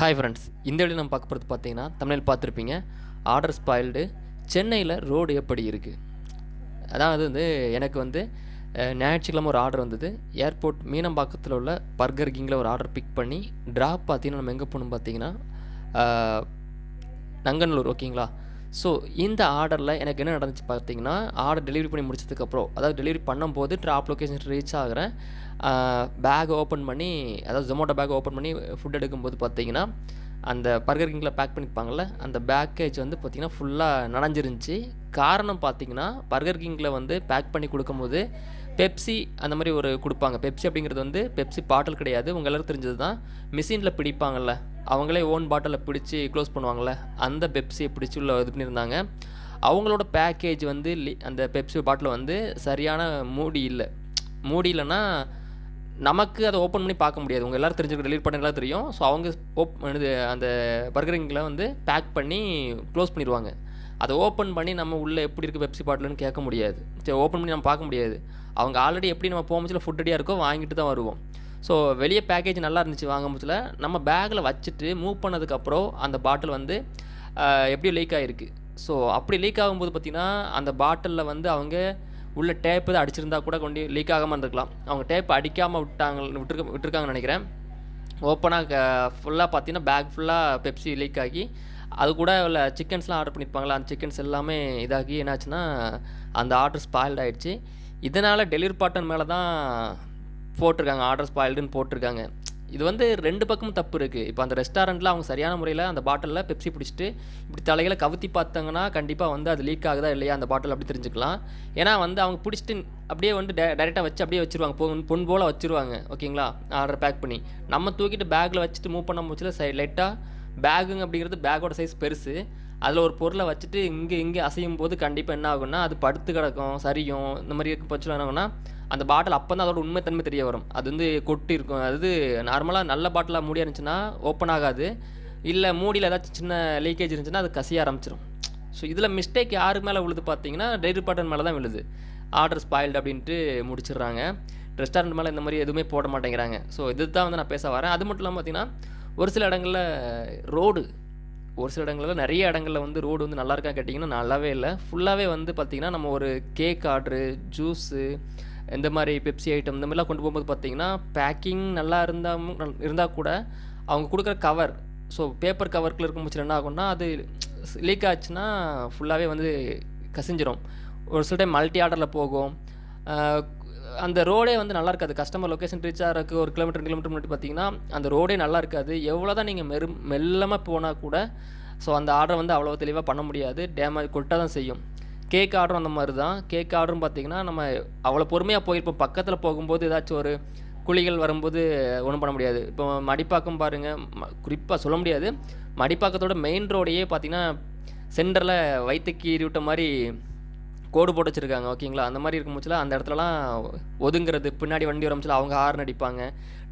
Hi friends இந்த வழியில் நம்ம பார்க்க போகிறது பார்த்தீங்கன்னா தமிழில் பார்த்துருப்பீங்க. ஆர்டர் ஸ்பாயில்டு சென்னையில் ரோடு எப்படி இருக்குது அதாவது வந்து எனக்கு வந்து ஞாயிற்றுக்கிழமை ஒரு ஆர்டர் வந்தது. ஏர்போர்ட் மீனம்பாக்கத்தில் உள்ள பர்கர் கிங்கில் ஒரு ஆர்டர் பிக் பண்ணி ட்ராப் பார்த்தீங்கன்னா நம்ம எங்கே போகணும் பார்த்தீங்கன்னா நங்கநல்லூர் ஓகேங்களா ஸோ இந்த ஆர்டரில் எனக்கு என்ன நடந்துச்சு பார்த்தீங்கன்னா ஆர்டர் டெலிவரி பண்ணி முடிச்சதுக்கப்புறம் அதாவது டெலிவரி பண்ணும்போது ட்ராப் லொக்கேஷன் ரீச் ஆகிறேன். பேக் ஓப்பன் பண்ணி அதாவது ஜொமோட்டோ பேக் ஓப்பன் பண்ணி ஃபுட் எடுக்கும்போது பார்த்தீங்கன்னா அந்த பர்கர் கிங்கில் பேக் பண்ணிப்பாங்கள்ல அந்த பேக்கேஜ் வந்து பார்த்திங்கன்னா ஃபுல்லாக நனைஞ்சிருந்துச்சி. காரணம் பார்த்தீங்கன்னா பர்கர் கிங்கில் வந்து பேக் பண்ணி கொடுக்கும்போது பெப்சி அந்த மாதிரி ஒரு கொடுப்பாங்க. பெப்சி அப்படிங்கிறது வந்து பெப்சி பாட்டில் கிடையாது. உங்கள் எல்லாரும் தெரிஞ்சது தான் மிஷினில் பிடிப்பாங்கள்ல அவங்களே ஓன் பாட்டிலில் பிடிச்சி க்ளோஸ் பண்ணுவாங்கள்ல அந்த பெப்சியை பிடிச்சி உள்ள இது பண்ணியிருந்தாங்க. அவங்களோட பேக்கேஜ் வந்து அந்த பெப்சி பாட்டில் வந்து சரியான மூடி இல்லை. மூடி இல்லைன்னா நமக்கு அதை ஓப்பன் பண்ணி பார்க்க முடியாது. உங்கள் எல்லாரும் தெரிஞ்சுக்க டெலிவரி பண்ண எல்லாம் தெரியும். ஸோ அவங்க ஓப் இது அந்த பர்கரிங்கில் வந்து பேக் பண்ணி க்ளோஸ் பண்ணிடுவாங்க அதை ஓப்பன் பண்ணி நம்ம உள்ளே எப்படி இருக்குது பெப்சி பாட்டில்னு கேட்க முடியாது. சரி ஓப்பன் பண்ணி நம்ம பார்க்க முடியாது. அவங்க ஆல்ரெடி எப்படி நம்ம போமச்சில் ஃபுட் ரெடியாக இருக்கோ வாங்கிட்டு தான் வருவோம். ஸோ வெளியே பேக்கேஜ் நல்லா இருந்துச்சு வாங்கும்போதுல நம்ம பேக்கில் வச்சுட்டு மூவ் பண்ணதுக்கப்புறம் அந்த பாட்டில் வந்து ஆஹ், எப்படி லீக் ஆகிருக்கு ஸோ அப்படி லீக் ஆகும்போது பார்த்திங்கன்னா அந்த பாட்டிலில் வந்து அவங்க உள்ள டேப் தான் அடிச்சிருந்தா கூட கொண்டு லீக் ஆகாமல் இருந்திருக்கலாம். அவங்க டேப் அடிக்காமல் விட்டாங்க விட்டுருக்க விட்டுருக்காங்கன்னு நினைக்கிறேன். ஓப்பனாக ஃபுல்லாக பார்த்தீங்கன்னா பேக் ஃபுல்லாக பெப்சி லீக் ஆகி அது கூட உள்ள சிக்கன்ஸ்லாம் ஆர்டர் பண்ணியிருப்பாங்களா அந்த சிக்கன்ஸ் எல்லாமே இதாகி என்னாச்சுன்னா அந்த ஆர்டர் ஸ்பாயில்ட் ஆகிடுச்சு இதனால் டெலிவரி பார்ட்னர் மேலே தான் போட்டிருக்காங்க ஆர்டர் ஸ்பாயில்டுன்னு போட்டிருக்காங்க. இது வந்து ரெண்டு பக்கமும் தப்பு இருக்குது இப்போ அந்த ரெஸ்டாரண்ட்டில் அவங்க சரியான முறையில் அந்த பாட்டிலில் பெப்சி பிடிச்சிட்டு இப்படி தலைகளை கவுத்தி பார்த்தாங்கன்னா கண்டிப்பாக வந்து அது லீக் ஆகுதா இல்லையா அந்த பாட்டில் அப்படி தெரிஞ்சுக்கலாம். ஏன்னா வந்து அவங்க பிடிச்சிட்டு அப்படியே வந்து டே டேரெக்டாக வச்சு அப்படியே வச்சுருவாங்க. பொன் பொன் போல் வச்சுருவாங்க. ஓகேங்களா? ஆர்டர் பேக் பண்ணி. நம்ம தூக்கிட்டு பேக்கில் வச்சுட்டு மூவ் பண்ண போச்சுல சை லைட்டாக பேகுங்க அப்படிங்கிறது பேக்கோட சைஸ் பெருசு. அதில் ஒரு பொருளை வச்சுட்டு இங்கே இங்கே அசையும் போது கண்டிப்பாக என்ன ஆகும்னா அது படுத்து கிடக்கும் சரியும் இந்த மாதிரி இருக்க பட்சத்தில் என்ன ஆகும்னா அந்த பாட்டில் அப்போ தான் அதோட உண்மைத்தன்மை தெரிய வரும். அது வந்து கொட்டி இருக்கும். அது நார்மலாக நல்ல பாட்டிலாக மூடி இருந்துச்சுன்னா ஓப்பன் ஆகாது. இல்லை மூடியில் ஏதாச்சும் சின்ன லீக்கேஜ் இருந்துச்சுன்னா அது கசிய ஆரம்பிச்சிடும் ஸோ இதில் மிஸ்டேக் யாரு மேலே விழுது பார்த்தீங்கன்னா டெய்லி பாட்டன் மேலே தான் விழுது. ஆர்டர் ஸ்பாயில்டு அப்படின்ட்டு முடிச்சிடுறாங்க. ரெஸ்டாரண்ட் மேலே இந்த மாதிரி எதுவுமே போட மாட்டேங்கிறாங்க. ஸோ இது தான் வந்து நான் பேச வரேன். அது மட்டும் இல்லாமல் பார்த்தீங்கன்னா ஒரு சில இடங்களில் ரோடு ஒரு சில இடங்களில் நிறைய இடங்களில் வந்து ரோடு வந்து நல்லா இருக்கா கேட்டிங்கன்னா நல்லாவே இல்லை. ஃபுல்லாகவே வந்து பார்த்திங்கன்னா நம்ம ஒரு கேக் ஆர்டரு ஜூஸு இந்த மாதிரி பெப்சி ஐட்டம் இந்த மாதிரிலாம் கொண்டு போகும்போது பார்த்திங்கன்னா பேக்கிங் நல்லா இருந்தாலும் இருந்தால் கூட அவங்க கொடுக்குற கவர் ஸோ பேப்பர் கவர்க்கில் இருக்கும்போது என்ன ஆகும்னா அது லீக் ஆச்சுன்னா ஃபுல்லாகவே வந்து கசிஞ்சிரும். ஒரு சில டைம் மல்டி ஆர்டரில் போகும். அந்த ரோடே வந்து நல்லா இருக்காது. கஸ்டமர் லொக்கேஷன் ரீச் ஆகிறதுக்கு ஒரு கிலோமீட்டர் கிலோமீட்டர் முன்னாடி பார்த்தீங்கன்னா அந்த ரோடே நல்லா இருக்காது. எவ்வளோ தான் நீங்கள் மெரு மெல்லமாக போனால் கூட ஸோ அந்த ஆர்டர் வந்து அவ்வளோ தெளிவாக பண்ண முடியாது. டேமேஜ் கொட்டாக தான் செய்யும். கேக் ஆர்டரும் அந்த மாதிரி தான் கேக் ஆர்டரும் பார்த்தீங்கன்னா நம்ம அவ்வளோ பொறுமையாக போயிருப்போம். பக்கத்தில் போகும்போது ஏதாச்சும் ஒரு குழிகள் வரும்போது ஒன்றும் பண்ண முடியாது. இப்போ மடிப்பாக்கம் பாருங்கள் குறிப்பாக சொல்ல முடியாது. மடிப்பாக்கத்தோட மெயின் ரோடையே பார்த்தீங்கன்னா சென்டரில் வயிற்று கீறி விட்ட மாதிரி கோடு போட்டு வச்சுருக்காங்க ஓகேங்களா? அந்த மாதிரி இருக்கும்போதுல அந்த இடத்துலலாம் ஒதுங்கிறது பின்னாடி வண்டி வரமிச்சில் அவங்க ஹார்ன் அடிப்பாங்க.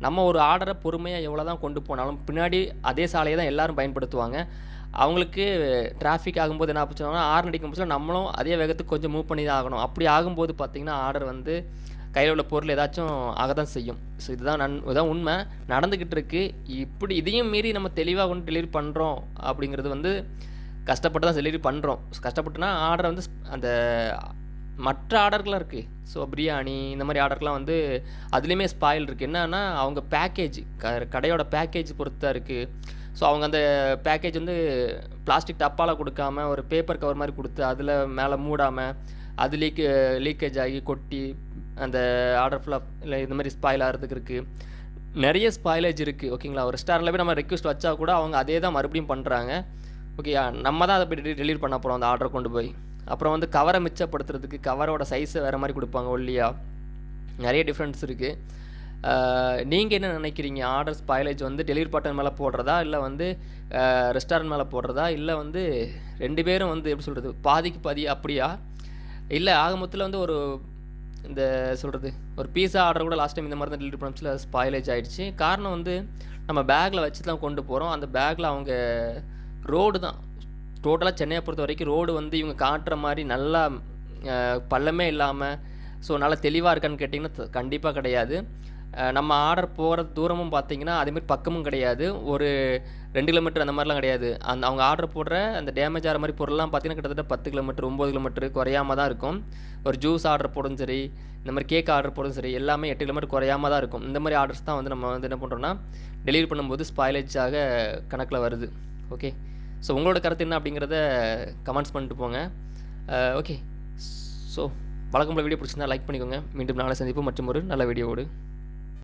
நம்ம ஒரு ஆர்டரை பொறுமையாக எவ்வளோ தான் கொண்டு போனாலும் பின்னாடி அதே சாலையை தான் எல்லோரும் பயன்படுத்துவாங்க. அவங்களுக்கு டிராஃபிக் ஆகும்போது என்ன ஆச்சுன்னா ஹார்ன் அடிக்கும் போது நம்மளும் அதே வேகத்துக்கு கொஞ்சம் மூவ் பண்ணி தான் ஆகணும். அப்படி ஆகும்போது பார்த்திங்கன்னா ஆர்டர் வந்து கையில் உள்ள பொருள் ஏதாச்சும் ஆக தான் செய்யும். ஸோ இதுதான் நன் இதுதான் உண்மை. நடந்துக்கிட்டு இருக்குது இப்படி இதையும் மீறி நம்ம தெளிவாக கொண்டு டெலிவரி பண்ணுறோம் அப்படிங்கிறது வந்து கஷ்டப்பட்டு தான் டெலிவரி பண்ணுறோம் கஷ்டப்பட்டுனா ஆர்டர் வந்து ஸ்- அந்த மற்ற ஆர்டர்கள்லாம் இருக்குது ஸோ பிரியாணி இந்த மாதிரி ஆர்டர்லாம் வந்து அதுலேயுமே ஸ்பாயில் இருக்குது என்னன்னா அவங்க பேக்கேஜ் க கடையோட பேக்கேஜ் பொறுத்து தான் இருக்குது ஸோ அவங்க அந்த பேக்கேஜ் வந்து பிளாஸ்டிக் டப்பாவில் கொடுக்காம ஒரு பேப்பர் கவர் மாதிரி கொடுத்து அதில் மேலே மூடாமல் அது லீக் லீக்கேஜ் ஆகி கொட்டி அந்த ஆர்டர் ஃபுல்லாக இல்லை இந்த மாதிரி ஸ்பாயில் ஆகிறதுக்கு இருக்குது நிறைய ஸ்பாயிலேஜ் இருக்குது ஓகேங்களா ஒரு ரெஸ்டாரண்ட்டில் போய் நம்ம ரெக்வஸ்ட் வச்சா கூட அவங்க அதே தான் மறுபடியும் பண்ணுறாங்க ஓகேயா நம்ம தான் அதை போய் டெலிவரி பண்ண போகிறோம் அந்த ஆர்டர் கொண்டு போய். அப்புறம் வந்து கவரை மிச்சப்படுத்துறதுக்கு கவரோட சைஸை வேறு மாதிரி கொடுப்பாங்க ஒல்லியா. நிறைய டிஃப்ரென்ஸ் இருக்குது நீங்கள் என்ன நினைக்கிறீங்க? ஆர்டர் ஸ்பாயிலேஜ் வந்து டெலிவரி பார்ட்னர் மேலே போடுறதா? இல்லை வந்து ரெஸ்டாரண்ட் மேலே போடுறதா? இல்லை வந்து ரெண்டு பேரும் வந்து எப்படி சொல்கிறது பாதிக்கு பாதி அப்படியா? இல்லை ஆக மொத்தத்தில் வந்து ஒரு இந்த சொல்கிறது ஒரு பீஸா ஆர்டர் கூட லாஸ்ட் டைம் இந்த மாதிரி தான் டெலிவரி பண்ணச்சில் ஸ்பாயிலேஜ் ஆகிடுச்சு காரணம் வந்து நம்ம பேக்கில் வச்சு தான் கொண்டு போகிறோம் அந்த பேக்கில் அவங்க ரோடு தான். டோட்டலாக சென்னையை பொறுத்த வரைக்கும் ரோடு வந்து இவங்க காட்டுற மாதிரி நல்லா பள்ளமே இல்லாமல் ஸோ நல்லா தெளிவாக இருக்கான்னு கேட்டிங்கன்னா கண்டிப்பாக கிடையாது. நம்ம ஆர்டர் போகிற தூரமும் பார்த்தீங்கன்னா அதேமாதிரி பக்கமும் கிடையாது. ஒரு ரெண்டு கிலோமீட்டர் அந்த மாதிரிலாம் கிடையாது. அந்த அவங்க ஆர்டர் போடுற அந்த டேமேஜ் ஆகிற மாதிரி பொருள்லாம் பார்த்தீங்கன்னா கிட்டத்தட்ட பத்து கிலோமீட்டர் ஒம்பது கிலோமீட்டர் குறையாம தான் இருக்கும். ஒரு ஜூஸ் ஆர்டர் போடும் சரி இந்த மாதிரி கேக் ஆர்டர் போடும் சரி எல்லாமே எட்டு கிலோமீட்டர் குறையாம தான் இருக்கும். இந்த மாதிரி ஆர்டர்ஸ் தான் வந்து நம்ம வந்து என்ன பண்ணுறோன்னா டெலிவரி பண்ணும்போது ஸ்பாயிலேஜ் கணக்கில் வருது. ஓகே ஸோ உங்களோட கருத்து என்ன அப்படிங்கிறத கமெண்ட்ஸ் பண்ணிட்டு போங்க. ஓகே ஸோ வழக்கம் வீடியோ பிடிச்சிருந்தா லைக் பண்ணிக்கோங்க. மீண்டும் நாளை சந்திப்போம். மற்றும் ஒரு நல்ல வீடியோவோடு